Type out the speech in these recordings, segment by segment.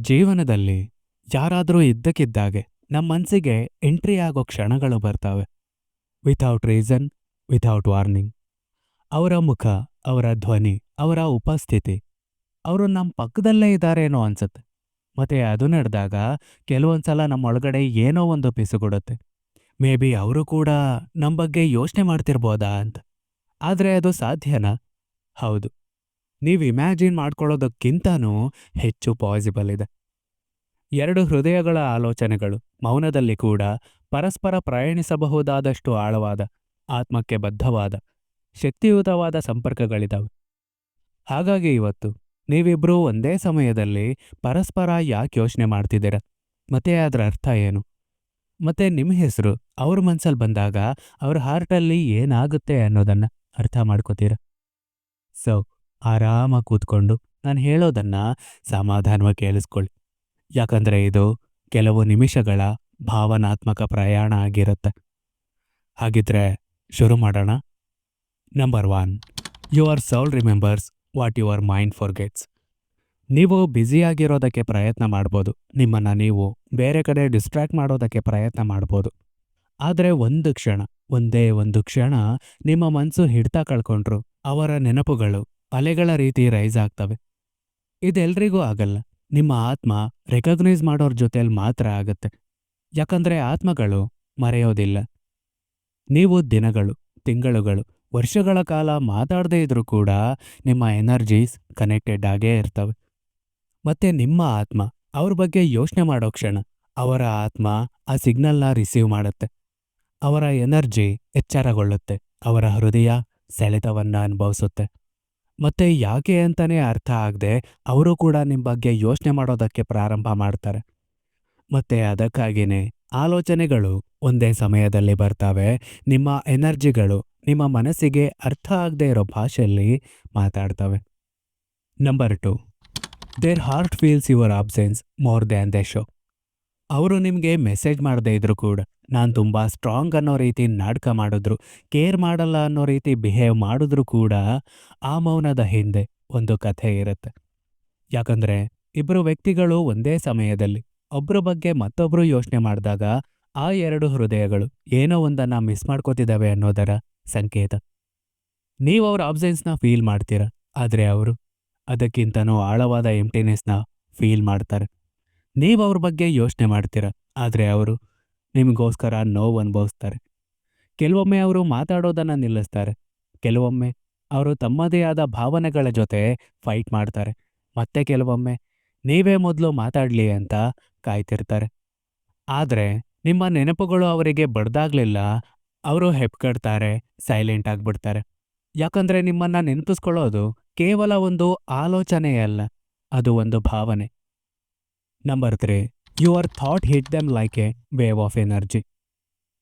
ಜೀವನದಲ್ಲಿ ಯಾರಾದರೂ ಇದ್ದಕ್ಕಿದ್ದಾಗೆ ನಮ್ಮ ಮನಸ್ಸಿಗೆ ಎಂಟ್ರಿ ಆಗೋ ಕ್ಷಣಗಳು ಬರ್ತವೆ. ವಿಥೌಟ್ ರೀಸನ್ ವಿಥೌಟ್ ವಾರ್ನಿಂಗ್ ಅವರ ಮುಖ, ಅವರ ಧ್ವನಿ, ಅವರ ಉಪಸ್ಥಿತಿ, ಅವರು ನಮ್ಮ ಪಕ್ಕದಲ್ಲೇ ಇದ್ದಾರೇನೋ ಅನ್ಸುತ್ತೆ. ಮತ್ತೆ ಅದು ನಡೆದಾಗ ಕೆಲವೊಂದ್ಸಲ ನಮ್ಮೊಳಗಡೆ ಏನೋ ಒಂದು ಪಿಸುಗುಡುತ್ತೆ ಮೇ ಬಿ ಅವರು ಕೂಡ ನಮ್ಮ ಬಗ್ಗೆ ಯೋಚನೆ ಮಾಡ್ತಿರ್ಬೋದಾ ಅಂತ. ಆದರೆ ಅದು ಸಾಧ್ಯನಾ? ಹೌದು. ನೀವು ಇಮ್ಯಾಜಿನ್ ಮಾಡ್ಕೊಳ್ಳೋದಕ್ಕಿಂತನೂ ಹೆಚ್ಚು ಪಾಸಿಬಲ್ ಇದೆ. ಎರಡು ಹೃದಯಗಳ ಆಲೋಚನೆಗಳು, ಮೌನದಲ್ಲಿ ಕೂಡ ಪರಸ್ಪರ ಪ್ರಯಾಣಿಸಬಹುದಾದಷ್ಟು ಆಳವಾದ, ಆತ್ಮಕ್ಕೆ ಬದ್ಧವಾದ, ಶಕ್ತಿಯುತವಾದ ಸಂಪರ್ಕಗಳಿದ್ದಾವೆ ಹಾಗಾಗಿ ಇವತ್ತು ನೀವಿಬ್ಬರೂ ಒಂದೇ ಸಮಯದಲ್ಲಿ ಪರಸ್ಪರ ಯಾಕೆ ಯೋಚನೆ ಮಾಡ್ತಿದ್ದೀರ? ಮತ್ತೆ ಅದರ ಅರ್ಥ ಏನು? ಮತ್ತೆ ನಿಮ್ಮ ಹೆಸರು, ಅವ್ರ ಮನಸ್ಸಲ್ಲಿ ಬಂದಾಗ ಅವ್ರ ಹಾರ್ಟಲ್ಲಿ ಏನಾಗುತ್ತೆ ಅನ್ನೋದನ್ನ ಅರ್ಥ ಮಾಡ್ಕೋತೀರ? ಸೊ ಆರಾಮಾಗಿ ಕೂತ್ಕೊಂಡು ನಾನು ಹೇಳೋದನ್ನ ಸಮಾಧಾನವಾಗಿ ಕೇಳಿಸ್ಕೊಳ್ಳಿ. ಯಾಕಂದ್ರೆ ಇದು ಕೆಲವು ನಿಮಿಷಗಳ ಭಾವನಾತ್ಮಕ ಪ್ರಯಾಣ ಆಗಿರುತ್ತೆ. ಹಾಗಿದ್ರೆ ಶುರು ಮಾಡೋಣ. Number one your soul remembers what your mind forgets ನೀವು ಬ್ಯುಸಿಯಾಗಿರೋದಕ್ಕೆ ಪ್ರಯತ್ನ ಮಾಡ್ಬೋದು. ನಿಮ್ಮನ್ನ ನೀವು ಬೇರೆ ಕಡೆ ಡಿಸ್ಟ್ರಾಕ್ಟ್ ಮಾಡೋದಕ್ಕೆ ಪ್ರಯತ್ನ ಮಾಡ್ಬೋದು. ಆದರೆ ಒಂದು ಕ್ಷಣ, ಒಂದೇ ಒಂದು ಕ್ಷಣ ನಿಮ್ಮ ಮನಸ್ಸು ಹಿಡ್ತಾ ಕಳ್ಕೊಂಡ್ರು, ಅವರ ನೆನಪುಗಳು ಅಲೆಗಳ ರೀತಿ ರೈಸ್ ಆಗ್ತವೆ. ಇದೆಲ್ರಿಗೂ ಆಗಲ್ಲ. ನಿಮ್ಮ ಆತ್ಮ ರೆಕಗ್ನೈಸ್ ಮಾಡೋರ್ ಜೊತೆಯಲ್ಲಿ ಮಾತ್ರ ಆಗತ್ತೆ. ಯಾಕಂದ್ರೆ ಆತ್ಮಗಳು ಮರೆಯೋದಿಲ್ಲ. ನೀವು ದಿನಗಳು, ತಿಂಗಳುಗಳು, ವರ್ಷಗಳ ಕಾಲ ಮಾತಾಡದೇ ಇದ್ರೂ ಕೂಡ ನಿಮ್ಮ ಎನರ್ಜೀಸ್ ಕನೆಕ್ಟೆಡ್ ಆಗೇ ಇರ್ತವೆ. ಮತ್ತೆ ನಿಮ್ಮ ಆತ್ಮ ಅವ್ರ ಬಗ್ಗೆ ಯೋಚನೆ ಮಾಡೋ ಕ್ಷಣ ಅವರ ಆತ್ಮ ಆ ಸಿಗ್ನಲ್ನ ರಿಸೀವ್ ಮಾಡುತ್ತೆ. ಅವರ ಎನರ್ಜಿ ಎಚ್ಚರಗೊಳ್ಳುತ್ತೆ. ಅವರ ಹೃದಯ ಸೆಳೆತವನ್ನು ಅನುಭವಿಸುತ್ತೆ. ಮತ್ತೆ ಯಾಕೆ ಅಂತಾನೆ ಅರ್ಥ ಆಗದೆ ಅವರು ಕೂಡ ನಿಮ್ಮ ಬಗ್ಗೆ ಯೋಚನೆ ಮಾಡೋದಕ್ಕೆ ಪ್ರಾರಂಭ ಮಾಡ್ತಾರೆ. ಮತ್ತೆ ಅದಕ್ಕಾಗಿಯೇ ಆಲೋಚನೆಗಳು ಒಂದೇ ಸಮಯದಲ್ಲಿ ಬರ್ತವೆ. ನಿಮ್ಮ ಎನರ್ಜಿಗಳು ನಿಮ್ಮ ಮನಸ್ಸಿಗೆ ಅರ್ಥ ಆಗದೆ ಇರೋ ಭಾಷೆಯಲ್ಲಿ ಮಾತಾಡ್ತವೆ. Number two, their heart feels your absence more than the show. ಅವರು ನಿಮಗೆ ಮೆಸೇಜ್ ಮಾಡದೇ ಇದ್ರು ಕೂಡ. ನಾನು ತುಂಬ ಸ್ಟ್ರಾಂಗ್ ಅನ್ನೋ ರೀತಿ ನಾಟಕ ಮಾಡಿದ್ರು ಕೇರ್ ಮಾಡಲ್ಲ ಅನ್ನೋ ರೀತಿ ಬಿಹೇವ್ ಮಾಡಿದ್ರು ಕೂಡ ಆ ಮೌನದ ಹಿಂದೆ ಒಂದು ಕಥೆ ಇರುತ್ತೆ. ಯಾಕಂದ್ರೆ ಇಬ್ಬರು ವ್ಯಕ್ತಿಗಳು ಒಂದೇ ಸಮಯದಲ್ಲಿ ಒಬ್ಬರ ಬಗ್ಗೆ ಮತ್ತೊಬ್ಬರು ಯೋಚನೆ ಮಾಡಿದಾಗ ಆ ಎರಡು ಹೃದಯಗಳು ಏನೋ ಒಂದನ್ನ ಮಿಸ್ ಮಾಡ್ಕೋತಿದ್ದಾವೆ ಅನ್ನೋದರ ಸಂಕೇತ. ನೀವು ಅವ್ರ ಆಬ್ಸೆನ್ಸ್ನ ಫೀಲ್ ಮಾಡ್ತೀರ? ಆದರೆ ಅವರು ಅದಕ್ಕಿಂತನೂ ಆಳವಾದ ಎಂಟಿನೆಸ್ನ ಫೀಲ್ ಮಾಡ್ತಾರೆ. ನೀವು ಅವ್ರ ಬಗ್ಗೆ ಯೋಚನೆ ಮಾಡ್ತೀರ? ಆದರೆ ಅವರು ನಿಮಗೋಸ್ಕರ ನೋವು ಅನುಭವಿಸ್ತಾರೆ. ಕೆಲವೊಮ್ಮೆ ಅವರು ಮಾತಾಡೋದನ್ನ ನಿಲ್ಲಿಸ್ತಾರೆ. ಕೆಲವೊಮ್ಮೆ ಅವರು ತಮ್ಮದೇ ಆದ ಭಾವನೆಗಳ ಜೊತೆ ಫೈಟ್ ಮಾಡ್ತಾರೆ. ಮತ್ತೆ ಕೆಲವೊಮ್ಮೆ ನೀವೇ ಮೊದಲು ಮಾತಾಡ್ಲಿ ಅಂತ ಕಾಯ್ತಿರ್ತಾರೆ. ಆದರೆ ನಿಮ್ಮ ನೆನಪುಗಳು ಅವರಿಗೆ ಬಡ್ದಾಗ್ಲಿಲ್ಲ, ಅವರು ಹೆಪ್ಕಡ್ತಾರೆ ಸೈಲೆಂಟ್ ಆಗಿಬಿಡ್ತಾರೆ. ಯಾಕಂದ್ರೆ ನಿಮ್ಮನ್ನ ನೆನಪಿಸ್ಕೊಳ್ಳೋದು ಕೇವಲ ಒಂದು ಆಲೋಚನೆಯಲ್ಲ, ಅದು ಒಂದು ಭಾವನೆ. Number three your thought hit them like a wave of energy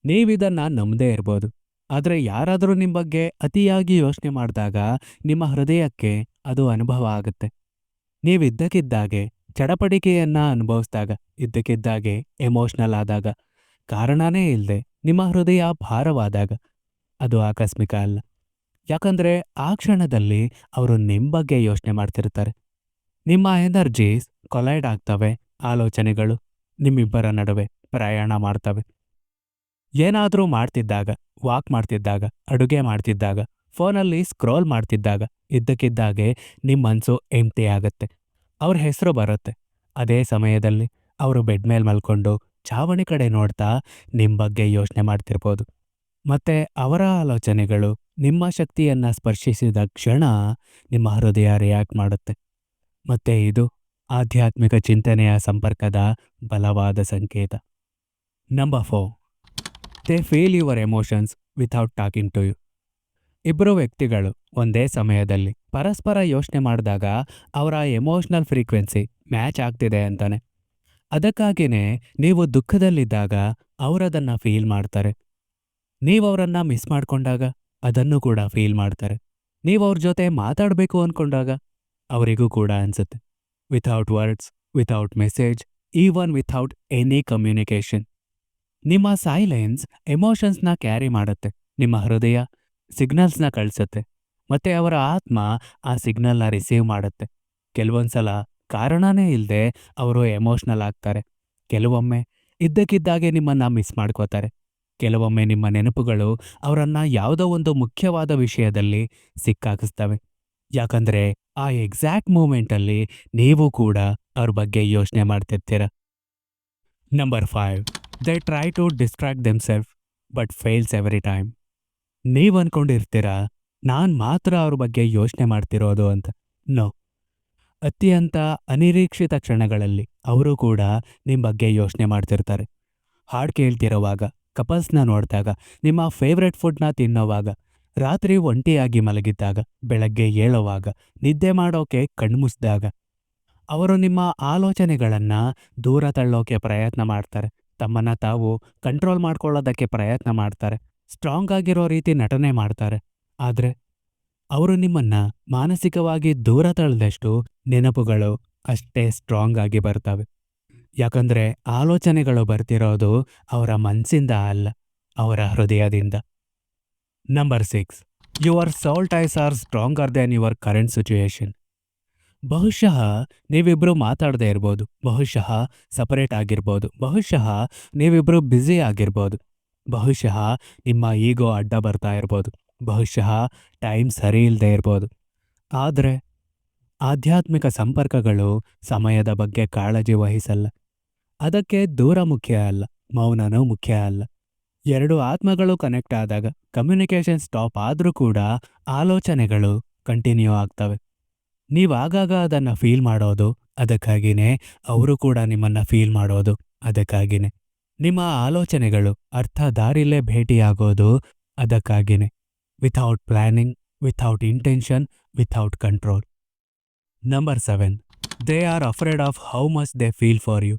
ನೀವಿದನ್ನ ನಂಬದೇ ಇರ್ಬೋದು. ಆದರೆ ಯಾರಾದರೂ ನಿಮ್ಮ ಬಗ್ಗೆ ಅತಿಯಾಗಿ ಯೋಚನೆ ಮಾಡಿದಾಗ ನಿಮ್ಮ ಹೃದಯಕ್ಕೆ ಅದು ಅನುಭವ ಆಗುತ್ತೆ. ನೀವಿದ್ದಕ್ಕಿದ್ದಾಗೆ, ಚಡಪಡಿಕೆಯನ್ನ ಅನುಭವಿಸಿದಾಗ, ಇದ್ದಕ್ಕಿದ್ದಾಗೆ ಎಮೋಷ್ನಲ್ ಆದಾಗ, ಕಾರಣನೇ ಇಲ್ಲದೆ ನಿಮ್ಮ ಹೃದಯ ಭಾರವಾದಾಗ, ಅದು ಆಕಸ್ಮಿಕ ಅಲ್ಲ. ಯಾಕಂದ್ರೆ ಆ ಕ್ಷಣದಲ್ಲಿ ಅವರು ನಿಮ್ಮ ಬಗ್ಗೆ ಯೋಚನೆ ಮಾಡ್ತಿರ್ತಾರೆ. ನಿಮ್ಮ ಎನರ್ಜೀಸ್ ಕೊಲೈಡ್ ಆಗ್ತವೆ. ಆಲೋಚನೆಗಳು ನಿಮ್ಮಿಬ್ಬರ ನಡುವೆ ಪ್ರಯಾಣ ಮಾಡ್ತವೆ. ಏನಾದರೂ ಮಾಡ್ತಿದ್ದಾಗ, ವಾಕ್ ಮಾಡ್ತಿದ್ದಾಗ, ಅಡುಗೆ ಮಾಡ್ತಿದ್ದಾಗ, ಫೋನಲ್ಲಿ ಸ್ಕ್ರೋಲ್ ಮಾಡ್ತಿದ್ದಾಗ, ಇದ್ದಕ್ಕಿದ್ದಾಗೆ ನಿಮ್ಮ ಮನಸ್ಸು ಎಂಟಿ ಆಗತ್ತೆ. ಅವ್ರ ಹೆಸರು ಬರುತ್ತೆ. ಅದೇ ಸಮಯದಲ್ಲಿ ಅವರು ಬೆಡ್ ಮೇಲೆ ಮಲ್ಕೊಂಡು ಚಾವಣಿ ಕಡೆ ನೋಡ್ತಾ ನಿಮ್ಮ ಬಗ್ಗೆ ಯೋಚನೆ ಮಾಡ್ತಿರ್ಬೋದು. ಮತ್ತೆ ಅವರ ಆಲೋಚನೆಗಳು ನಿಮ್ಮ ಶಕ್ತಿಯನ್ನ ಸ್ಪರ್ಶಿಸಿದ ಕ್ಷಣ ನಿಮ್ಮ ಹೃದಯ ರಿಯಾಕ್ಟ್ ಮಾಡುತ್ತೆ. ಮತ್ತೆ ಇದು ಆಧ್ಯಾತ್ಮಿಕ ಚಿಂತನೆಯ ಸಂಪರ್ಕದ ಬಲವಾದ ಸಂಕೇತ. Number four they feel your emotions without talking to you ಇಬ್ಬರು ವ್ಯಕ್ತಿಗಳು ಒಂದೇ ಸಮಯದಲ್ಲಿ ಪರಸ್ಪರ ಯೋಚನೆ ಮಾಡಿದಾಗ ಅವರ ಎಮೋಷನಲ್ ಫ್ರೀಕ್ವೆನ್ಸಿ ಮ್ಯಾಚ್ ಆಗ್ತಿದೆ ಅಂತಾನೆ. ಅದಕ್ಕಾಗಿಯೇ ನೀವು ದುಃಖದಲ್ಲಿದ್ದಾಗ ಅವರದನ್ನು ಫೀಲ್ ಮಾಡ್ತಾರೆ. ನೀವು ಅವರನ್ನ ಮಿಸ್ ಮಾಡ್ಕೊಂಡಾಗ ಅದನ್ನು ಕೂಡ ಫೀಲ್ ಮಾಡ್ತಾರೆ. ನೀವು ಅವ್ರ ಜೊತೆ ಮಾತಾಡಬೇಕು ಅನ್ಕೊಂಡಾಗ ಅವರಿಗೂ ಕೂಡ ಅನ್ಸುತ್ತೆ. Without words without message even without any communication ನಿಮ್ಮ ಸೈಲೆನ್ಸ್ ಎಮೋಷನ್ಸ್ನ ಕ್ಯಾರಿ ಮಾಡುತ್ತೆ. ನಿಮ್ಮ ಹೃದಯ ಸಿಗ್ನಲ್ಸ್ನ ಕಳಿಸುತ್ತೆ. ಮತ್ತೆ ಅವರ ಆತ್ಮ ಆ ಸಿಗ್ನಲ್ನ ರಿಸೀವ್ ಮಾಡುತ್ತೆ. ಕೆಲವೊಂದ್ಸಲ ಕಾರಣನೇ ಇಲ್ಲದೆ ಅವರು ಎಮೋಷ್ನಲ್ ಆಗ್ತಾರೆ. ಕೆಲವೊಮ್ಮೆ ಇದ್ದಕ್ಕಿದ್ದಾಗೆ ನಿಮ್ಮನ್ನು ಮಿಸ್ ಮಾಡ್ಕೋತಾರೆ. ಕೆಲವೊಮ್ಮೆ ನಿಮ್ಮ ನೆನಪುಗಳು ಅವರನ್ನು ಯಾವುದೋ ಒಂದು ಮುಖ್ಯವಾದ ವಿಷಯದಲ್ಲಿ ಸಿಕ್ಕಾಕಿಸ್ತವೆ ಯಾಕಂದ್ರೆ ಆ ಎಕ್ಸಾಕ್ಟ್ ಮೂಮೆಂಟಲ್ಲಿ ನೀವು ಕೂಡ ಅವ್ರ ಬಗ್ಗೆ ಯೋಚನೆ ಮಾಡ್ತಿರ್ತೀರ. Number five they try to distract themself but fails every time ನೀವು ಅಂದ್ಕೊಂಡಿರ್ತೀರ ನಾನು ಮಾತ್ರ ಅವ್ರ ಬಗ್ಗೆ ಯೋಚನೆ ಮಾಡ್ತಿರೋದು ಅಂತ. ನೋ ಅತ್ಯಂತ ಅನಿರೀಕ್ಷಿತ ಕ್ಷಣಗಳಲ್ಲಿ ಅವರು ಕೂಡ ನಿಮ್ಮ ಬಗ್ಗೆ ಯೋಚನೆ ಮಾಡ್ತಿರ್ತಾರೆ. ಹಾಡು ಕೇಳ್ತಿರೋವಾಗ ಕಪಲ್ಸ್ನ ನೋಡಿದಾಗ, ನಿಮ್ಮ ಫೇವ್ರೆಟ್ ಫುಡ್ನ ತಿನ್ನೋವಾಗ ರಾತ್ರಿ ಒಂಟಿಯಾಗಿ ಮಲಗಿದ್ದಾಗ, ಬೆಳಗ್ಗೆ ಏಳುವಾಗ ನಿದ್ದೆ ಮಾಡೋಕೆ ಕಣ್ಮುಸ್ದಾಗ ಅವರು ನಿಮ್ಮ ಆಲೋಚನೆಗಳನ್ನು ದೂರ ತಳ್ಳೋಕೆ ಪ್ರಯತ್ನ ಮಾಡ್ತಾರೆ. ತಮ್ಮನ್ನ ತಾವು ಕಂಟ್ರೋಲ್ ಮಾಡ್ಕೊಳ್ಳೋದಕ್ಕೆ ಪ್ರಯತ್ನ ಮಾಡ್ತಾರೆ. ಸ್ಟ್ರಾಂಗ್ ಆಗಿರೋ ರೀತಿ ನಟನೆ ಮಾಡ್ತಾರೆ. ಆದರೆ, ಅವರು ನಿಮ್ಮನ್ನ ಮಾನಸಿಕವಾಗಿ ದೂರ ತಳ್ಳಿದಷ್ಟು ನೆನಪುಗಳು ಅಷ್ಟೇ ಸ್ಟ್ರಾಂಗ್ ಆಗಿ ಬರ್ತವೆ. ಯಾಕಂದ್ರೆ, ಆಲೋಚನೆಗಳು ಬರ್ತಿರೋದು ಅವರ ಮನಸ್ಸಿಂದ ಅಲ್ಲ, ಅವರ ಹೃದಯದಿಂದ. Number six Your soul ties are stronger than your current situation. ಬಹುಶಃ ನೀವಿಬ್ಬರು ಮಾತಾಡದೇ ಇರ್ಬೋದು. ಬಹುಶಃ ಸಪರೇಟ್ ಆಗಿರ್ಬೋದು. ಬಹುಶಃ ನೀವಿಬ್ಬರು ಬ್ಯುಸಿ ಆಗಿರ್ಬೋದು. ಬಹುಶಃ ನಿಮ್ಮ ಈಗೋ ಅಡ್ಡ ಬರ್ತಾ ಇರ್ಬೋದು. ಬಹುಶಃ ಟೈಮ್ ಸರಿ ಇಲ್ಲದೆ ಇರ್ಬೋದು. ಆದರೆ ಆಧ್ಯಾತ್ಮಿಕ ಸಂಪರ್ಕಗಳು ಸಮಯದ ಬಗ್ಗೆ ಕಾಳಜಿ ವಹಿಸಲ್ಲ. ಅದಕ್ಕೆ ದೂರ ಮುಖ್ಯ ಅಲ್ಲ. ಮೌನನೂ ಮುಖ್ಯ ಅಲ್ಲ. ಎರಡು ಆತ್ಮಗಳು ಕನೆಕ್ಟ್ ಆದಾಗ ಕಮ್ಯುನಿಕೇಷನ್ ಸ್ಟಾಪ್ ಆದರೂ ಕೂಡ ಆಲೋಚನೆಗಳು ಕಂಟಿನ್ಯೂ ಆಗ್ತವೆ. ನೀವಾಗಾಗ ಅದನ್ನ ಫೀಲ್ ಮಾಡೋದು, ಅದಕ್ಕಾಗಿನೇ ಅವರು ಕೂಡ ನಿಮ್ಮನ್ನ ಫೀಲ್ ಮಾಡೋದು, ಅದಕ್ಕಾಗಿನೇ. ನಿಮ್ಮ ಆಲೋಚನೆಗಳು ಅರ್ಥ ದಾರಿಲೇ ಭೇಟಿಯಾಗೋದು, ಅದಕ್ಕಾಗಿನೇ. Without planning without intention without control number seven they are afraid of how much they feel for you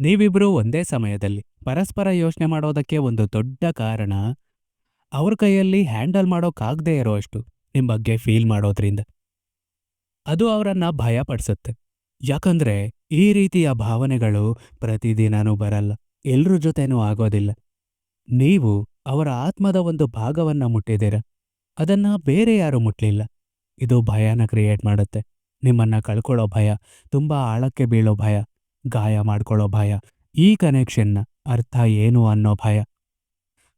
ನೀವಿಬ್ಬರೂ ಒಂದೇ ಸಮಯದಲ್ಲಿ ಪರಸ್ಪರ ಯೋಚನೆ ಮಾಡೋದಕ್ಕೆ ಒಂದು ದೊಡ್ಡ ಕಾರಣ ಅವ್ರ ಕೈಯಲ್ಲಿ ಹ್ಯಾಂಡಲ್ ಮಾಡೋಕ್ಕಾಗದೇ ಇರೋಷ್ಟು ನಿಮ್ಮ ಬಗ್ಗೆ ಫೀಲ್ ಮಾಡೋದ್ರಿಂದ. ಅದು ಅವರನ್ನ ಭಯಪಡಿಸುತ್ತೆ ಯಾಕಂದ್ರೆ ಈ ರೀತಿಯ ಭಾವನೆಗಳು ಪ್ರತಿದಿನನೂ ಬರಲ್ಲ. ಎಲ್ಲರ ಜೊತೆನೂ ಆಗೋದಿಲ್ಲ. ನೀವು ಅವರ ಆತ್ಮದ ಒಂದು ಭಾಗವನ್ನ ಮುಟ್ಟಿದ್ದೀರ? ಅದನ್ನ ಬೇರೆ ಯಾರು ಮುಟ್ಲಿಲ್ಲ. ಇದು ಭಯನ ಕ್ರಿಯೇಟ್ ಮಾಡುತ್ತೆ. ನಿಮ್ಮನ್ನ ಕಳ್ಕೊಳ್ಳೋ ಭಯ, ತುಂಬಾ ಆಳಕ್ಕೆ ಬೀಳೋ ಭಯ, ಗಾಯ ಮಾಡ್ಕೊಳ್ಳೋ ಭಯ, ಈ ಕನೆಕ್ಷನ್ನ ಅರ್ಥ ಏನು ಅನ್ನೋ ಭಯ.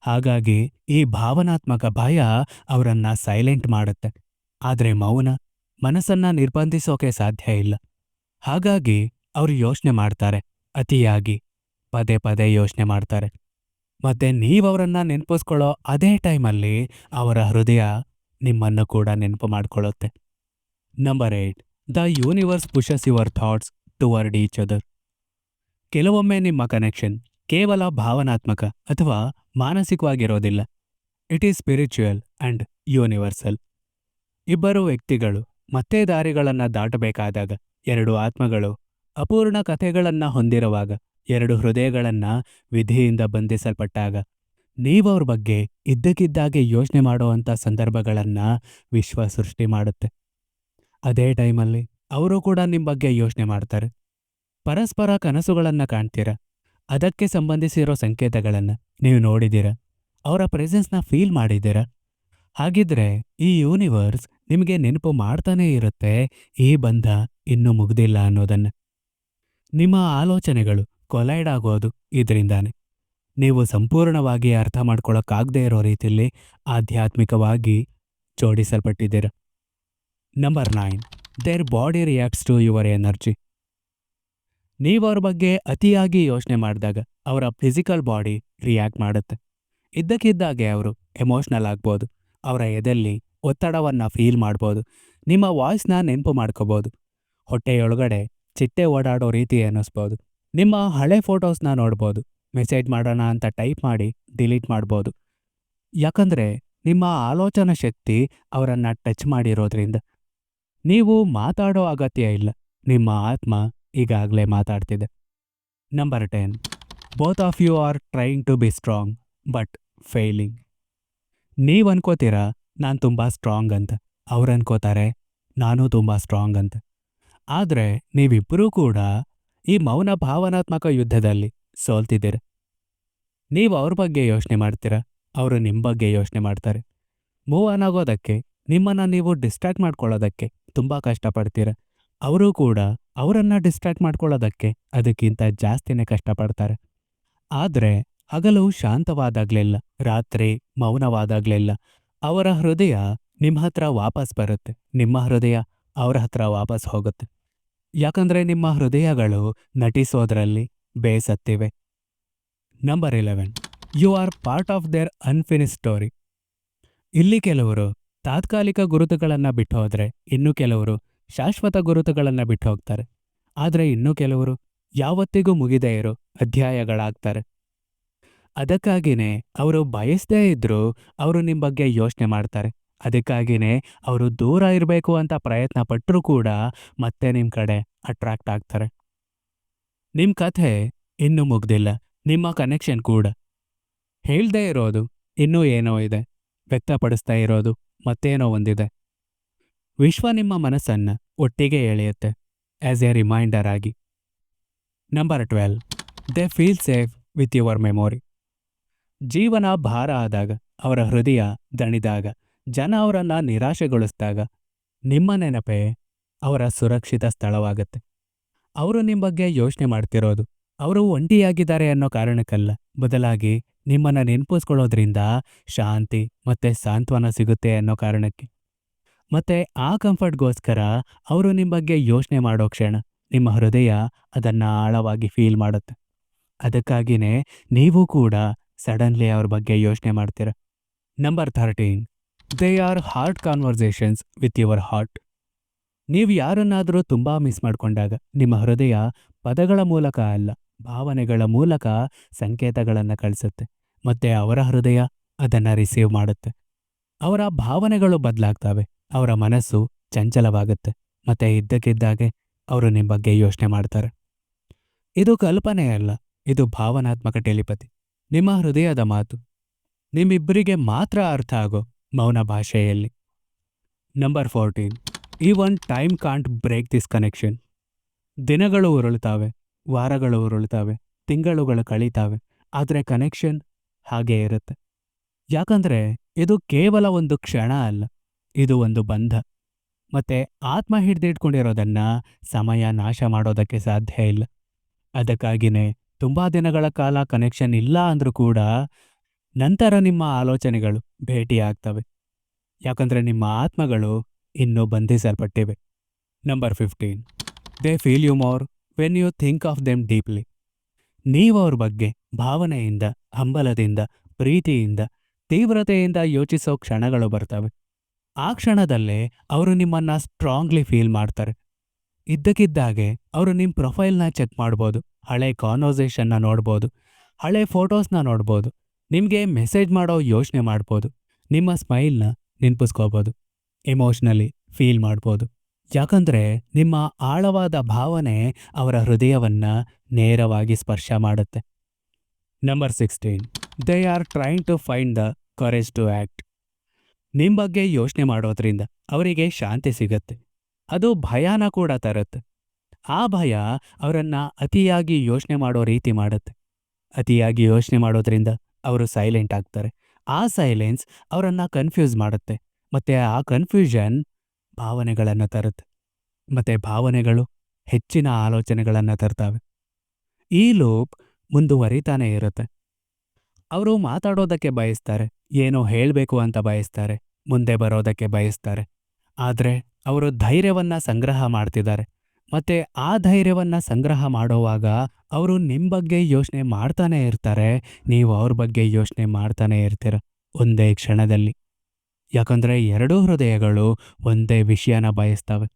ಹಾಗಾಗಿ ಈ ಭಾವನಾತ್ಮಕ ಭಯ ಅವರನ್ನ ಸೈಲೆಂಟ್ ಮಾಡುತ್ತೆ. ಆದರೆ ಮೌನ ಮನಸ್ಸನ್ನ ನಿರ್ಬಂಧಿಸೋಕೆ ಸಾಧ್ಯ ಇಲ್ಲ. ಹಾಗಾಗಿ ಅವರು ಯೋಚನೆ ಮಾಡ್ತಾರೆ. ಅತಿಯಾಗಿ ಪದೇ ಪದೇ ಯೋಚನೆ ಮಾಡ್ತಾರೆ. ಮತ್ತೆ ನೀವವರನ್ನ ನೆನಪಿಸ್ಕೊಳ್ಳೋ ಅದೇ ಟೈಮಲ್ಲಿ ಅವರ ಹೃದಯ ನಿಮ್ಮನ್ನು ಕೂಡ ನೆನಪು ಮಾಡ್ಕೊಳ್ಳುತ್ತೆ. Number eight the universe pushes your thoughts toward each other ಕೆಲವೊಮ್ಮೆ ನಿಮ್ಮ ಕನೆಕ್ಷನ್ ಕೇವಲ ಭಾವನಾತ್ಮಕ ಅಥವಾ ಮಾನಸಿಕವಾಗಿರೋದಿಲ್ಲ. It is spiritual and universal ಇಬ್ಬರು ವ್ಯಕ್ತಿಗಳು ಮತ್ತೆ ದಾರಿಗಳನ್ನು ದಾಟಬೇಕಾದಾಗ ಎರಡು ಆತ್ಮಗಳು ಅಪೂರ್ಣ ಕಥೆಗಳನ್ನು ಹೊಂದಿರುವಾಗ ಎರಡು ಹೃದಯಗಳನ್ನು ವಿಧಿಯಿಂದ ಬಂಧಿಸಲ್ಪಟ್ಟಾಗ ನೀವವ್ರ ಬಗ್ಗೆ ಇದ್ದಕ್ಕಿದ್ದಾಗೆ ಯೋಚನೆ ಮಾಡುವಂಥ ಸಂದರ್ಭಗಳನ್ನು ವಿಶ್ವ ಸೃಷ್ಟಿ ಮಾಡುತ್ತೆ. ಅದೇ ಟೈಮಲ್ಲಿ ಅವರು ಕೂಡ ನಿಮ್ಮ ಬಗ್ಗೆ ಯೋಚನೆ ಮಾಡ್ತಾರೆ. ಪರಸ್ಪರ ಕನಸುಗಳನ್ನು ಕಾಣ್ತೀರ? ಅದಕ್ಕೆ ಸಂಬಂಧಿಸಿರೋ ಸಂಕೇತಗಳನ್ನು ನೀವು ನೋಡಿದ್ದೀರ? ಅವರ ಪ್ರೆಸೆನ್ಸ್ನ ಫೀಲ್ ಮಾಡಿದ್ದೀರ? ಹಾಗಿದ್ರೆ ಈ ಯೂನಿವರ್ಸ್ ನಿಮಗೆ ನೆನಪು ಮಾಡ್ತಾನೇ ಇರುತ್ತೆ, ಈ ಬಂಧ ಇನ್ನೂ ಮುಗ್ದಿಲ್ಲ ಅನ್ನೋದನ್ನ. ನಿಮ್ಮ ಆಲೋಚನೆಗಳು ಕೊಲೈಡ್ ಆಗೋದು ಇದರಿಂದಾನೆ. ನೀವು ಸಂಪೂರ್ಣವಾಗಿ ಅರ್ಥ ಮಾಡ್ಕೊಳ್ಳೋಕ್ಕಾಗದೇ ಇರೋ ರೀತಿಯಲ್ಲಿ ಆಧ್ಯಾತ್ಮಿಕವಾಗಿ ಜೋಡಿಸಲ್ಪಟ್ಟಿದ್ದೀರ? Number nine their body reacts to your energy ನೀವವ್ರ ಬಗ್ಗೆ ಅತಿಯಾಗಿ ಯೋಚನೆ ಮಾಡಿದಾಗ ಅವರ ಫಿಸಿಕಲ್ ಬಾಡಿ ರಿಯಾಕ್ಟ್ ಮಾಡುತ್ತೆ. ಇದ್ದಕ್ಕಿದ್ದಾಗೆ ಅವರು ಎಮೋಷ್ನಲ್ ಆಗ್ಬೋದು, ಅವರ ಎದೆಯಲ್ಲಿ ಒತ್ತಡವನ್ನು ಫೀಲ್ ಮಾಡ್ಬೋದು, ನಿಮ್ಮ ವಾಯ್ಸ್ನ ನೆನಪು ಮಾಡ್ಕೋಬೋದು, ಹೊಟ್ಟೆಯೊಳಗಡೆ ಚಿಟ್ಟೆ ಓಡಾಡೋ ರೀತಿ ಅನ್ನಿಸ್ಬೋದು ನಿಮ್ಮ ಹಳೆ ಫೋಟೋಸ್ನ ನೋಡ್ಬೋದು ಮೆಸೇಜ್ ಮಾಡೋಣ ಅಂತ ಟೈಪ್ ಮಾಡಿ ಡಿಲೀಟ್ ಮಾಡ್ಬೋದು. ಯಾಕಂದ್ರೆ ನಿಮ್ಮ ಆಲೋಚನಾ ಶಕ್ತಿ ಅವರನ್ನು ಟಚ್ ಮಾಡಿರೋದ್ರಿಂದ. ನೀವು ಮಾತಾಡೋ ಅಗತ್ಯ ಇಲ್ಲ, ನಿಮ್ಮ ಆತ್ಮ ಈಗಾಗಲೇ ಮಾತಾಡ್ತಿದೆ number ten both of you are trying to be strong but failing ನೀವು ಅನ್ಕೋತೀರಾ, ನಾನು ತುಂಬ ಸ್ಟ್ರಾಂಗ್ ಅಂತ. ಅವ್ರು ಅನ್ಕೋತಾರೆ, ನಾನು ತುಂಬ ಸ್ಟ್ರಾಂಗ್ ಅಂತ. ಆದರೆ ನೀವಿಬ್ಬರೂ ಕೂಡ ಈ ಮೌನ ಭಾವನಾತ್ಮಕ ಯುದ್ಧದಲ್ಲಿ ಸೋಲ್ತಿದ್ದೀರ. ನೀವು ಅವ್ರ ಬಗ್ಗೆ ಯೋಚನೆ ಮಾಡ್ತೀರಾ? ಅವರು ನಿಮ್ಮ ಬಗ್ಗೆ ಯೋಚನೆ ಮಾಡ್ತಾರೆ. ಮೂವ್ ಆನ್ ಆಗೋದಕ್ಕೆ, ನಿಮ್ಮನ್ನ ನೀವು ಡಿಸ್ಟ್ರಾಕ್ಟ್ ಮಾಡ್ಕೊಳ್ಳೋದಕ್ಕೆ ತುಂಬ ಕಷ್ಟಪಡ್ತೀರ? ಅವರು ಕೂಡ ಅವರನ್ನು ಡಿಸ್ಟ್ರಾಕ್ಟ್ ಮಾಡ್ಕೊಳ್ಳೋದಕ್ಕೆ ಅದಕ್ಕಿಂತ ಜಾಸ್ತಿನೇ ಕಷ್ಟಪಡ್ತಾರೆ. ಆದರೆ ಹಗಲು ಶಾಂತವಾದಾಗ್ಲೆಲ್ಲ, ರಾತ್ರಿ ಮೌನವಾದಾಗ್ಲೆಲ್ಲ. ಅವರ ಹೃದಯ ನಿಮ್ಮ ಹತ್ರ ವಾಪಸ್ ಬರುತ್ತೆ, ನಿಮ್ಮ ಹೃದಯ ಅವರ ಹತ್ರ ವಾಪಸ್ ಹೋಗುತ್ತೆ. ಯಾಕಂದ್ರೆ ನಿಮ್ಮ ಹೃದಯಗಳು ನಟಿಸೋದ್ರಲ್ಲಿ ಬೇಸತ್ತಿವೆ. Number eleven you are part of their unfinish story ಇಲ್ಲಿ ಕೆಲವರು ತಾತ್ಕಾಲಿಕ ಗುರುತುಗಳನ್ನು ಬಿಟ್ಟು ಹೋದರೆ ಇನ್ನು ಕೆಲವರು ಶಾಶ್ವತ ಗುರುತುಗಳನ್ನು ಬಿಟ್ಟು ಹೋಗ್ತಾರೆ. ಆದರೆ ಇನ್ನೂ ಕೆಲವರು ಯಾವತ್ತಿಗೂ ಮುಗಿದೇ ಇರೋ ಅಧ್ಯಾಯಗಳಾಗ್ತಾರೆ. ಅದಕ್ಕಾಗಿನೇ ಅವರು ಬಯಸದೇ ಇದ್ದರೂ ಅವರು ನಿಮ್ಮ ಬಗ್ಗೆ ಯೋಚನೆ ಮಾಡ್ತಾರೆ. ಅದಕ್ಕಾಗಿನೇ ಅವರು ದೂರ ಇರಬೇಕು ಅಂತ ಪ್ರಯತ್ನ ಪಟ್ಟರೂ ಕೂಡ ಮತ್ತೆ ನಿಮ್ಮ ಕಡೆ ಅಟ್ರಾಕ್ಟ್ ಆಗ್ತಾರೆ. ನಿಮ್ಮ ಕಥೆ ಇನ್ನೂ ಮುಗ್ದಿಲ್ಲ. ನಿಮ್ಮ ಕನೆಕ್ಷನ್ ಕೂಡ. ಹೇಳ್ದೇ ಇರೋದು ಇನ್ನೂ ಏನೋ ಇದೆ. ವ್ಯಕ್ತಪಡಿಸ್ತಾ ಇರೋದು ಮತ್ತೇನೋ ಒಂದಿದೆ. ವಿಶ್ವ ನಿಮ್ಮ ಮನಸ್ಸನ್ನು ಒಟ್ಟಿಗೆ ಎಳೆಯುತ್ತೆ ಆಸ್ ಎ ರಿಮೈಂಡರ್ ಆಗಿ. Number twelve they feel safe with your memory ಜೀವನ ಭಾರ ಆದಾಗ, ಅವರ ಹೃದಯ ದಣಿದಾಗ, ಜನ ಅವರನ್ನು ನಿರಾಶೆಗೊಳಿಸಿದಾಗ, ನಿಮ್ಮ ನೆನಪೇ ಅವರ ಸುರಕ್ಷಿತ ಸ್ಥಳವಾಗತ್ತೆ. ಅವರು ನಿಮ್ಮ ಬಗ್ಗೆ ಯೋಚನೆ ಮಾಡ್ತಿರೋದು, ಅವರು ಒಂಟಿಯಾಗಿದ್ದಾರೆ ಅನ್ನೋ ಕಾರಣಕ್ಕಲ್ಲ, ಬದಲಾಗಿ ನಿಮ್ಮನ್ನ ನೆನಪಿಸ್ಕೊಳ್ಳೋದ್ರಿಂದ ಶಾಂತಿ ಮತ್ತೆ ಸಾಂತ್ವನ ಸಿಗುತ್ತೆ ಅನ್ನೋ ಕಾರಣಕ್ಕೆ. ಮತ್ತೆ ಆ ಕಂಫರ್ಟ್ಗೋಸ್ಕರ ಅವರು ನಿಮ್ಮ ಬಗ್ಗೆ ಯೋಚನೆ ಮಾಡೋ ಕ್ಷಣ, ನಿಮ್ಮ ಹೃದಯ ಅದನ್ನ ಆಳವಾಗಿ ಫೀಲ್ ಮಾಡುತ್ತೆ. ಅದಕ್ಕಾಗಿನೇ ನೀವು ಕೂಡ ಸಡನ್ಲಿ ಅವ್ರ ಬಗ್ಗೆ ಯೋಚನೆ ಮಾಡ್ತೀರ. Number thirteen they are heart conversations with your heart ನೀವು ಯಾರನ್ನಾದರೂ ತುಂಬಾ ಮಿಸ್ ಮಾಡ್ಕೊಂಡಾಗ ನಿಮ್ಮ ಹೃದಯ ಪದಗಳ ಮೂಲಕ ಅಲ್ಲ, ಭಾವನೆಗಳ ಮೂಲಕ ಸಂಕೇತಗಳನ್ನು ಕಳಿಸುತ್ತೆ, ಮತ್ತೆ ಅವರ ಹೃದಯ ಅದನ್ನ ರಿಸೀವ್ ಮಾಡುತ್ತೆ. ಅವರ ಭಾವನೆಗಳು ಬದಲಾಗ್ತವೆ. ಅವರ ಮನಸ್ಸು ಚಂಚಲವಾಗುತ್ತೆ. ಮತ್ತೆ ಇದ್ದಕ್ಕಿದ್ದಾಗೆ ಅವರು ನಿಮ್ಮ ಬಗ್ಗೆ ಯೋಚನೆ ಮಾಡ್ತಾರೆ. ಇದು ಕಲ್ಪನೆ ಅಲ್ಲ, ಇದು ಭಾವನಾತ್ಮಕ ಟೆಲಿಪತಿ. ನಿಮ್ಮ ಹೃದಯದ ಮಾತು. ನಿಮ್ಮಿಬ್ಬರಿಗೆ ಮಾತ್ರ ಅರ್ಥ ಆಗೋ ಮೌನ ಭಾಷೆಯಲ್ಲಿ. Number fourteen. Even time can't break this connection. ದಿನಗಳು ಉರುಳ್ತಾವೆ, ವಾರಗಳು ಉರುಳ್ತಾವೆ, ತಿಂಗಳುಗಳು ಕಳೀತಾವೆ, ಆದರೆ ಕನೆಕ್ಷನ್ ಹಾಗೇ ಇರುತ್ತೆ. ಯಾಕಂದ್ರೆ ಇದು ಕೇವಲ ಒಂದು ಕ್ಷಣ ಅಲ್ಲ. ಇದು ಒಂದು ಬಂಧ. ಮತ್ತೆ ಆತ್ಮ ಹಿಡ್ದಿಟ್ಕೊಂಡಿರೋದನ್ನ ಸಮಯ ನಾಶ ಮಾಡೋದಕ್ಕೆ ಸಾಧ್ಯ ಇಲ್ಲ. ಅದಕ್ಕಾಗಿನೇ ತುಂಬಾ ದಿನಗಳ ಕಾಲ ಕನೆಕ್ಷನ್ ಇಲ್ಲ ಅಂದ್ರೂ ಕೂಡ ನಂತರ ನಿಮ್ಮ ಆಲೋಚನೆಗಳು ಭೇಟಿಯಾಗ್ತವೆ ಯಾಕಂದ್ರೆ ನಿಮ್ಮ ಆತ್ಮಗಳು ಇನ್ನೂ ಬಂಧಿಸಲ್ಪಟ್ಟಿವೆ. Number fifteen they feel you more when you think of them deeply ನೀವು ಅವ್ರ ಬಗ್ಗೆ ಭಾವನೆಯಿಂದ, ಹಂಬಲದಿಂದ, ಪ್ರೀತಿಯಿಂದ, ತೀವ್ರತೆಯಿಂದ ಯೋಚಿಸೋ ಕ್ಷಣಗಳು ಬರ್ತವೆ. ಆ ಕ್ಷಣದಲ್ಲೇ ಅವರು ನಿಮ್ಮನ್ನ ಸ್ಟ್ರಾಂಗ್ಲಿ ಫೀಲ್ ಮಾಡ್ತಾರೆ. ಇದ್ದಕ್ಕಿದ್ದಾಗೆ ಅವರು ನಿಮ್ಮ ಪ್ರೊಫೈಲ್ನ ಚೆಕ್ ಮಾಡ್ಬೋದು, ಹಳೆ ಕಾನ್ವರ್ಸೇಷನ್ನ ನೋಡ್ಬೋದು, ಹಳೆ ಫೋಟೋಸ್ನ ನೋಡ್ಬೋದು, ನಿಮಗೆ ಮೆಸೇಜ್ ಮಾಡೋ ಯೋಚನೆ ಮಾಡ್ಬೋದು, ನಿಮ್ಮ ಸ್ಮೈಲ್ನ ನೆನ್ಪಿಸ್ಕೋಬೋದು ಎಮೋಷ್ನಲಿ ಫೀಲ್ ಮಾಡ್ಬೋದು. ಯಾಕಂದ್ರೆ ನಿಮ್ಮ ಆಳವಾದ ಭಾವನೆ ಅವರ ಹೃದಯವನ್ನ ನೇರವಾಗಿ ಸ್ಪರ್ಶ ಮಾಡುತ್ತೆ. Number sixteen they are trying to find the courage to act ನಿಮ್ಮ ಬಗ್ಗೆ ಯೋಚನೆ ಮಾಡೋದ್ರಿಂದ ಅವರಿಗೆ ಶಾಂತಿ ಸಿಗತ್ತೆ. ಅದು ಭಯನ ಕೂಡ ತರುತ್ತೆ. ಆ ಭಯ ಅವರನ್ನ ಅತಿಯಾಗಿ ಯೋಚನೆ ಮಾಡೋ ರೀತಿ ಮಾಡುತ್ತೆ. ಅತಿಯಾಗಿ ಯೋಚನೆ ಮಾಡೋದ್ರಿಂದ ಅವರು ಸೈಲೆಂಟ್ ಆಗ್ತಾರೆ. ಆ ಸೈಲೆನ್ಸ್ ಅವರನ್ನು ಕನ್ಫ್ಯೂಸ್ ಮಾಡುತ್ತೆ. ಮತ್ತೆ ಆ ಕನ್ಫ್ಯೂಷನ್ ಭಾವನೆಗಳನ್ನು ತರುತ್ತೆ. ಮತ್ತೆ ಭಾವನೆಗಳು ಹೆಚ್ಚಿನ ಆಲೋಚನೆಗಳನ್ನು ತರ್ತವೆ. ಈ ಲೂಪ್ ಮುಂದುವರಿತಾನೆ ಇರುತ್ತೆ. ಅವರು ಮಾತಾಡೋದಕ್ಕೆ ಬಯಸ್ತಾರೆ. ಏನೋ ಹೇಳಬೇಕು ಅಂತ ಬಯಸ್ತಾರೆ. ಮುಂದೆ ಬರೋದಕ್ಕೆ ಬಯಸ್ತಾರೆ. ಆದರೆ ಅವರು ಧೈರ್ಯವನ್ನ ಸಂಗ್ರಹ ಮಾಡ್ತಿದ್ದಾರೆ. ಮತ್ತೆ ಆ ಧೈರ್ಯವನ್ನ ಸಂಗ್ರಹ ಮಾಡೋವಾಗ ಅವರು ನಿಮ್ಮ ಬಗ್ಗೆ ಯೋಚನೆ ಮಾಡ್ತಾನೆ ಇರ್ತಾರೆ. ನೀವು ಅವ್ರ ಬಗ್ಗೆ ಯೋಚನೆ ಮಾಡ್ತಾನೆ ಇರ್ತೀರ ಒಂದೇ ಕ್ಷಣದಲ್ಲಿ. ಯಾಕಂದ್ರೆ ಎರಡೂ ಹೃದಯಗಳು ಒಂದೇ ವಿಷಯನ ಬಯಸ್ತವೆ.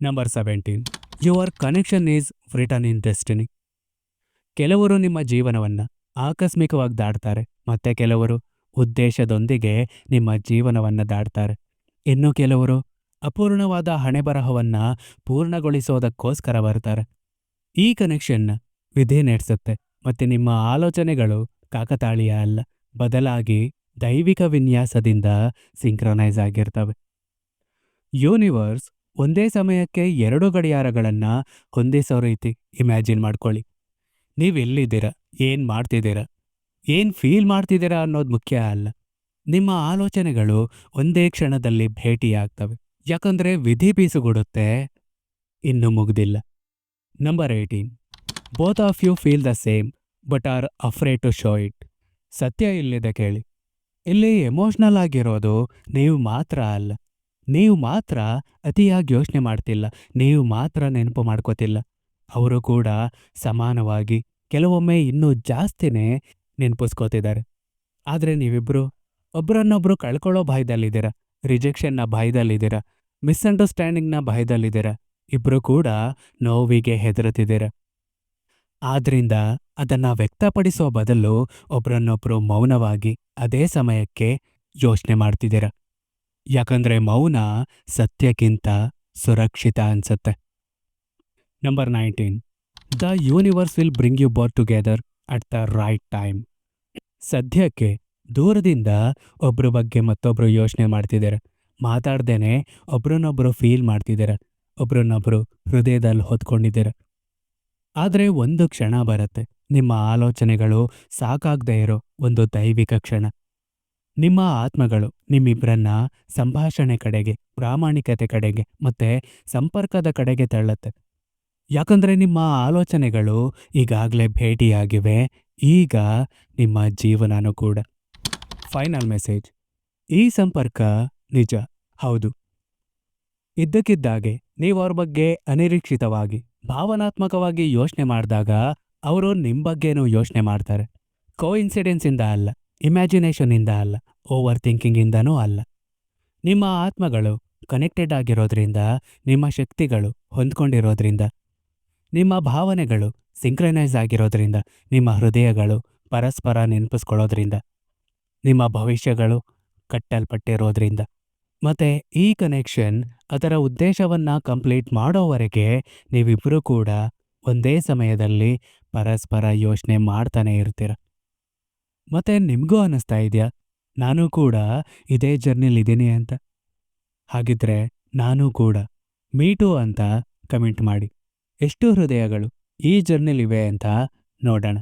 Number seventeen your connection is written in destiny ಕೆಲವರು ನಿಮ್ಮ ಜೀವನವನ್ನ ಆಕಸ್ಮಿಕವಾಗಿ ದಾಡ್ತಾರೆ ಮತ್ತೆ ಕೆಲವರು ಉದ್ದೇಶದೊಂದಿಗೆ ನಿಮ್ಮ ಜೀವನವನ್ನ ದಾಡ್ತಾರೆ ಇನ್ನು ಕೆಲವರು ಅಪೂರ್ಣವಾದ ಹಣೆಬರಹವನ್ನ ಪೂರ್ಣಗೊಳಿಸೋದಕ್ಕೋಸ್ಕರ ಬರ್ತಾರೆ. ಈ ಕನೆಕ್ಷನ್ ವಿಧಿ ನಡೆಸುತ್ತೆ. ಮತ್ತೆ ನಿಮ್ಮ ಆಲೋಚನೆಗಳು ಕಾಕತಾಳೀಯ ಅಲ್ಲ. ಬದಲಾಗಿ ದೈವಿಕ ವಿನ್ಯಾಸದಿಂದ ಸಿಂಕ್ರನೈಸ್ ಆಗಿರ್ತವೆ. ಯೂನಿವರ್ಸ್ ಒಂದೇ ಸಮಯಕ್ಕೆ ಎರಡು ಗಡಿಯಾರಗಳನ್ನ ಹೊಂದಿಸೋ ರೀತಿ ಇಮ್ಯಾಜಿನ್ ಮಾಡ್ಕೊಳ್ಳಿ. ನೀವೆಲ್ಲಿದ್ದೀರಾ, ಏನ್ ಮಾಡ್ತಿದ್ದೀರಾ? ಏನ್ ಫೀಲ್ ಮಾಡ್ತಿದ್ದೀರಾ ಅನ್ನೋದು ಮುಖ್ಯ ಅಲ್ಲ. ನಿಮ್ಮ ಆಲೋಚನೆಗಳು ಒಂದೇ ಕ್ಷಣದಲ್ಲಿ ಭೇಟಿಯಾಗ್ತವೆ. ಯಾಕಂದ್ರೆ ವಿಧಿ ಬೀಸುಗೊಡುತ್ತೆ, ಇನ್ನೂ ಮುಗ್ದಿಲ್ಲ. Number eighteen both of you feel the same but are afraid to show it ಸತ್ಯ ಇಲ್ಲಿದೆ ಕೇಳಿ. ಇಲ್ಲಿ ಎಮೋಷ್ನಲ್ ಆಗಿರೋದು ನೀವು ಮಾತ್ರ ಅಲ್ಲ. ನೀವು ಮಾತ್ರ ಅತಿಯಾಗಿ ಯೋಚನೆ ಮಾಡ್ತಿಲ್ಲ. ನೀವು ಮಾತ್ರ ನೆನಪು ಮಾಡ್ಕೋತಿಲ್ಲ. ಅವರು ಕೂಡ ಸಮಾನವಾಗಿ ಕೆಲವೊಮ್ಮೆ ಇನ್ನೂ ಜಾಸ್ತಿನೇ ನೆನಪಿಸ್ಕೋತಿದ್ದಾರೆ. ಆದರೆ ನೀವಿಬ್ಬರು ಒಬ್ರನ್ನೊಬ್ರು ಕಳ್ಕೊಳ್ಳೋ ಭಯದಲ್ಲಿದ್ದೀರ ರಿಜೆಕ್ಷನ್ನ ಭಯದಲ್ಲಿದ್ದೀರ ಮಿಸ್ಅಂಡರ್ಸ್ಟ್ಯಾಂಡಿಂಗ್ನ ಭಯದಲ್ಲಿದ್ದೀರ ಇಬ್ಬರು ಕೂಡ ನೋವಿಗೆ ಹೆದರುತ್ತಿದ್ದೀರ. ಆದ್ರಿಂದ ಅದನ್ನ ವ್ಯಕ್ತಪಡಿಸೋ ಬದಲು ಒಬ್ಬರನ್ನೊಬ್ಬರು ಮೌನವಾಗಿ ಅದೇ ಸಮಯಕ್ಕೆ ಯೋಚನೆ ಮಾಡ್ತಿದ್ದೀರ. ಯಾಕಂದ್ರೆ ಮೌನ ಸತ್ಯಕ್ಕಿಂತ ಸುರಕ್ಷಿತ ಅನ್ಸತ್ತೆ. Number nineteen the universe will bring you both together at the right time ಸದ್ಯಕ್ಕೆ ದೂರದಿಂದ ಒಬ್ರ ಬಗ್ಗೆ ಮತ್ತೊಬ್ಬರು ಯೋಚನೆ ಮಾಡ್ತಿದ್ದಾರೆ. ಮಾತಾಡ್ದೇನೆ ಒಬ್ರನ್ನೊಬ್ರು ಫೀಲ್ ಮಾಡ್ತಿದ್ದಾರೆ. ಒಬ್ರನ್ನೊಬ್ರು ಹೃದಯದಲ್ಲಿ ಹೊತ್ಕೊಂಡಿದ್ದಾರೆ. ಆದರೆ ಒಂದು ಕ್ಷಣ ಬರುತ್ತೆ. ನಿಮ್ಮ ಆಲೋಚನೆಗಳು ಸಾಕಾಗದೇ ಇರೋ ಒಂದು ದೈವಿಕ ಕ್ಷಣ. ನಿಮ್ಮ ಆತ್ಮಗಳು ನಿಮ್ಮಿಬ್ಬರನ್ನ ಸಂಭಾಷಣೆ ಕಡೆಗೆ, ಪ್ರಾಮಾಣಿಕತೆ ಕಡೆಗೆ ಮತ್ತೆ ಸಂಪರ್ಕದ ಕಡೆಗೆ ತಳ್ಳತ್ತೆ. ಯಾಕಂದ್ರೆ ನಿಮ್ಮ ಆಲೋಚನೆಗಳು ಈಗಾಗಲೇ ಭೇಟಿಯಾಗಿವೆ. ಈಗ ನಿಮ್ಮ ಜೀವನನೂ ಕೂಡ. Final message. ಈ ಸಂಪರ್ಕ ನಿಜ. ಹೌದು. ಇದ್ದಕ್ಕಿದ್ದಾಗೆ ನೀವು ಅವ್ರ ಬಗ್ಗೆ ಅನಿರೀಕ್ಷಿತವಾಗಿ, ಭಾವನಾತ್ಮಕವಾಗಿ ಯೋಚನೆ ಮಾಡಿದಾಗ ಅವರು ನಿಮ್ಮ ಬಗ್ಗೆನೂ ಯೋಚನೆ ಮಾಡ್ತಾರೆ. ಕೋ ಇನ್ಸಿಡೆನ್ಸಿಂದ ಅಲ್ಲ. ಇಮ್ಯಾಜಿನೇಷನ್ನಿಂದ ಅಲ್ಲ. ಓವರ್ ಥಿಂಕಿಂಗಿಂದನೂ ಅಲ್ಲ. ನಿಮ್ಮ ಆತ್ಮಗಳು ಕನೆಕ್ಟೆಡ್ ಆಗಿರೋದ್ರಿಂದ, ನಿಮ್ಮ ಶಕ್ತಿಗಳು ಹೊಂದ್ಕೊಂಡಿರೋದ್ರಿಂದ ನಿಮ್ಮ ಭಾವನೆಗಳು ಸಿಂಕ್ರನೈಸ್ ಆಗಿರೋದ್ರಿಂದ, ನಿಮ್ಮ ಹೃದಯಗಳು ಪರಸ್ಪರ ನೆನಪಿಸ್ಕೊಳ್ಳೋದ್ರಿಂದ, ನಿಮ್ಮ ಭವಿಷ್ಯಗಳು ಕಟ್ಟಲ್ಪಟ್ಟಿರೋದ್ರಿಂದ, ಮತ್ತೆ ಈ ಕನೆಕ್ಷನ್ ಅದರ ಉದ್ದೇಶವನ್ನ ಕಂಪ್ಲೀಟ್ ಮಾಡೋವರೆಗೆ ನೀವಿಬ್ಬರೂ ಕೂಡ ಒಂದೇ ಸಮಯದಲ್ಲಿ ಪರಸ್ಪರ ಯೋಚನೆ ಮಾಡ್ತಾನೆ ಇರ್ತೀರ. ಮತ್ತೆ ನಿಮಗೂ ಅನ್ನಿಸ್ತಾ ಇದೆಯಾ? ನಾನು ಕೂಡ ಇದೇ ಜರ್ನಿಲಿದ್ದೀನಿ ಅಂತ. ಹಾಗಿದ್ರೆ ನಾನು ಕೂಡ ಮೀಟು ಅಂತ ಕಮೆಂಟ್ ಮಾಡಿ. ಎಷ್ಟು ಹೃದಯಗಳು ಈ ಜರ್ನಿಲಿವೆ ಅಂತ ನೋಡೋಣ.